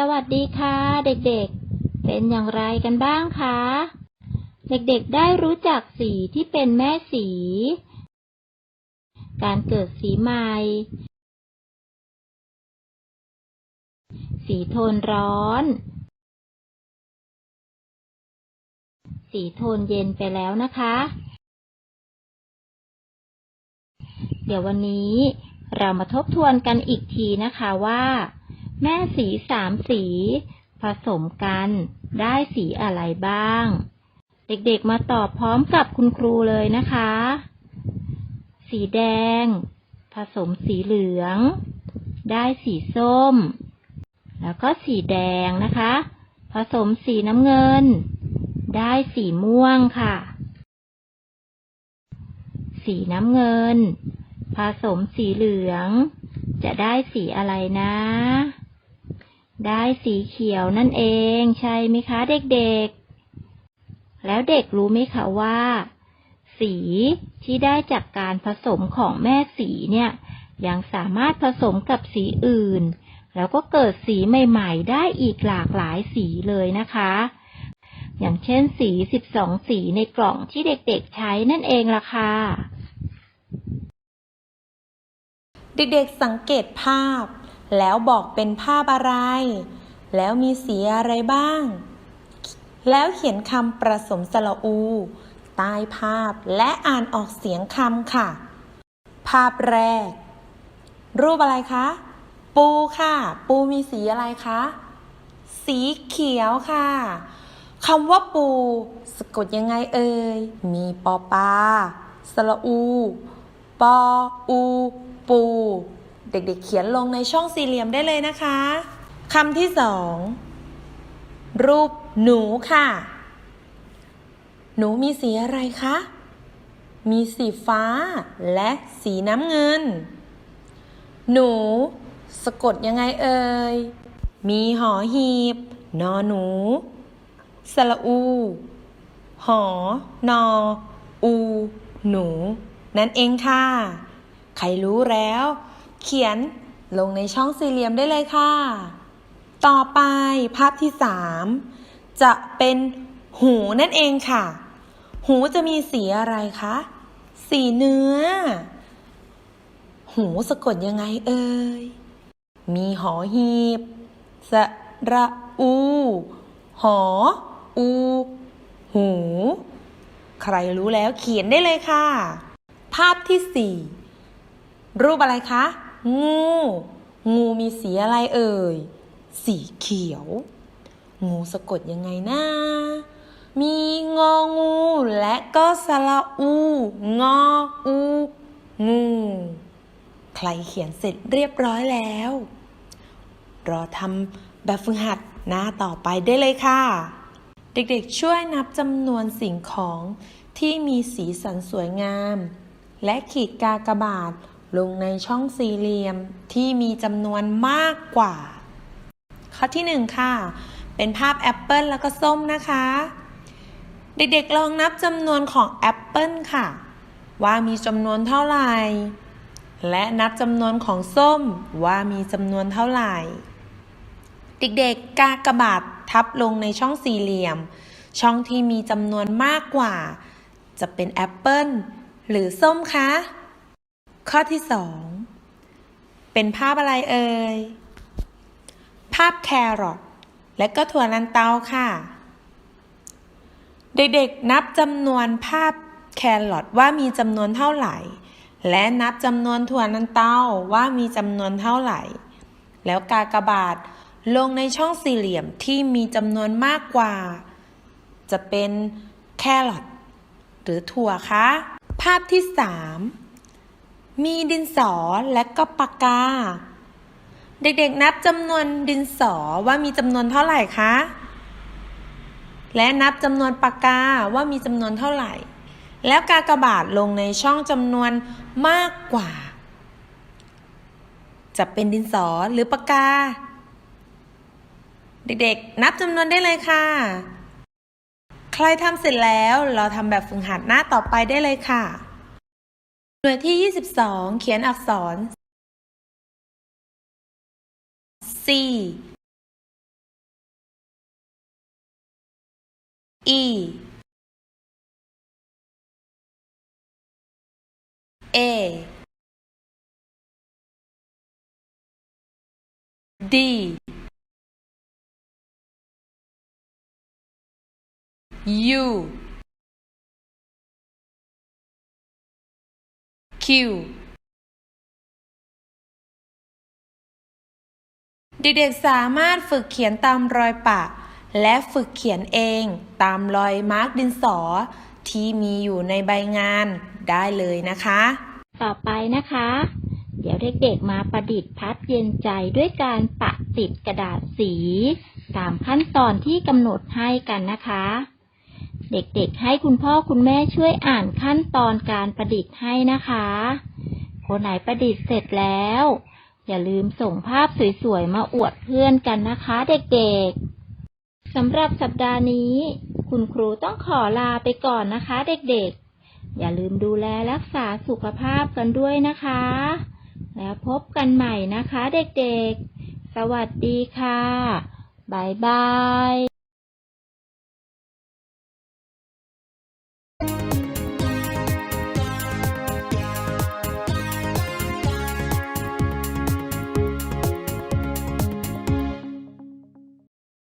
สวัสดีค่ะ เด็กๆ เป็นอย่างไรกันบ้างคะ เด็กๆ ได้รู้จักสีที่เป็นแม่สี การเกิดสีใหม่ สีโทนร้อน สีโทนเย็นไปแล้วนะคะ เดี๋ยววันนี้เรามาทบทวนกันอีกทีนะคะว่า แม่สีสามสี ผสมกันได้สีอะไรบ้าง เด็กๆมาตอบพร้อมกับคุณครูเลยนะคะ สีแดง ผสมสีเหลือง ได้สีส้ม แล้วก็สีแดงนะคะ ผสมสีน้ำเงิน ได้สีม่วงค่ะ สีน้ำเงิน ผสมสีเหลืองจะได้สีอะไรนะ ได้สีเขียวนั่นเอง ใช่ไหมคะเด็กๆ แล้วเด็กรู้ไหมคะว่า สีที่ได้จากการผสมของแม่สีเนี่ย ยังสามารถผสมกับสีอื่น แล้วก็เกิดสีใหม่ๆ ได้อีกหลากหลายสีเลยนะคะ อย่างเช่นสี 12 สีในกล่องที่เด็กๆใช้นั่นเองล่ะค่ะเด็กๆสังเกตภาพ แล้วบอกเป็นภาพอะไร แล้วมีสีอะไรบ้าง แล้วเขียนคำประสมสระอู ใต้ภาพและอ่านออกเสียงคำค่ะ ภาพแรก รูปอะไรคะ ปูค่ะ ปูมีสีอะไรคะ สีเขียวค่ะคำว่าปู สะกดยังไงเอ่ย มีปอปลาสระอู ปออู ปู เด็กๆเขียนลงในช่องสี่เหลี่ยมได้เลยนะคะคำที่สองรูปหนูค่ะ หนูมีสีอะไรคะ มีสีฟ้าและสีน้ำเงิน หนู สะกดยังไงเอ่ย มีหอหีบ นอหนู สระอู หอ นอ อู หนู นั่นเองค่ะ ใครรู้แล้ว เขียนลงในช่องสี่เหลี่ยมได้เลยค่ะ ต่อไปภาพที่สามจะเป็นหูนั่นเองค่ะ หูจะมีสีอะไรคะ สีเนื้อ หูสะกดยังไงเอ่ย มีหอหีบ สระอู หอ อู หู ใครรู้แล้วเขียนได้เลยค่ะ ภาพที่สี่รูปอะไรคะ งู งูมีสีอะไรเอ่ย สีเขียว งูสะกดยังไงนะ มีงองูและก็สระอู งออู งู ใครเขียนเสร็จเรียบร้อยแล้ว รอทำแบบฝึกหัดหน้าต่อไปได้เลยค่ะ เด็กๆช่วยนับจำนวนสิ่งของที่มีสีสันสวยงาม และขีดกากบาท ลงในช่องสี่เหลี่ยมที่มีจำนวนมากกว่า ข้อที่หนึ่งค่ะ เป็นภาพแอปเปิลแล้วก็ส้มนะคะ เด็กๆลองนับจำนวนของแอปเปิลค่ะ ว่ามีจำนวนเท่าไหร่ และนับจำนวนของส้มว่ามีจำนวนเท่าไหร่ เด็กๆ กากบาททับลงในช่องสี่เหลี่ยม ช่องที่มีจำนวนมากกว่า จะเป็นแอปเปิลหรือส้มคะ ข้อที่สองเป็นภาพอะไรเอ่ย ภาพแครอทและก็ถั่วลันเตาค่ะ เด็กๆนับจำนวนภาพแครอทว่ามีจำนวนเท่าไหร่ และนับจำนวนถั่วลันเตาว่ามีจำนวนเท่าไหร่ แล้วกากบาทลงในช่องสี่เหลี่ยมที่มีจำนวนมากกว่า จะเป็นแครอทหรือถั่วคะ ภาพที่สาม มีดินสอและก็ปากกา เด็กๆนับจำนวนดินสอว่ามีจำนวนเท่าไหร่คะ และนับจำนวนปากกาว่ามีจำนวนเท่าไหร่ แล้วกากบาทลงในช่องจำนวนมากกว่า จะเป็นดินสอหรือปากกา เด็กๆ นับจำนวนได้เลยค่ะ ใครทำเสร็จแล้วเราทำแบบฝึกหัดหน้าต่อไปได้เลยค่ะ หน่วยที่ 22 เขียนอักษร C E A D U เด็กๆสามารถฝึกเขียนตามรอยปะ และฝึกเขียนเองตามรอยมาร์กดินสอ ที่มีอยู่ในใบงานได้เลยนะคะ ต่อไปนะคะ เดี๋ยวเด็กๆมาประดิษฐ์พัดเย็นใจด้วยการปะติดกระดาษสี ตามขั้นตอนที่กำหนดให้กันนะคะ เด็กๆ ให้คุณพ่อคุณแม่ช่วยอ่านขั้นตอนการประดิษฐ์ให้นะคะ คนไหนประดิษฐ์เสร็จแล้ว อย่าลืมส่งภาพสวยๆ มาอวดเพื่อนกันนะคะเด็กๆ สำหรับสัปดาห์นี้ คุณครูต้องขอลาไปก่อนนะคะเด็กๆ อย่าลืมดูแลรักษาสุขภาพกันด้วยนะคะ แล้วพบกันใหม่นะคะเด็กๆ สวัสดีค่ะบ๊ายบาย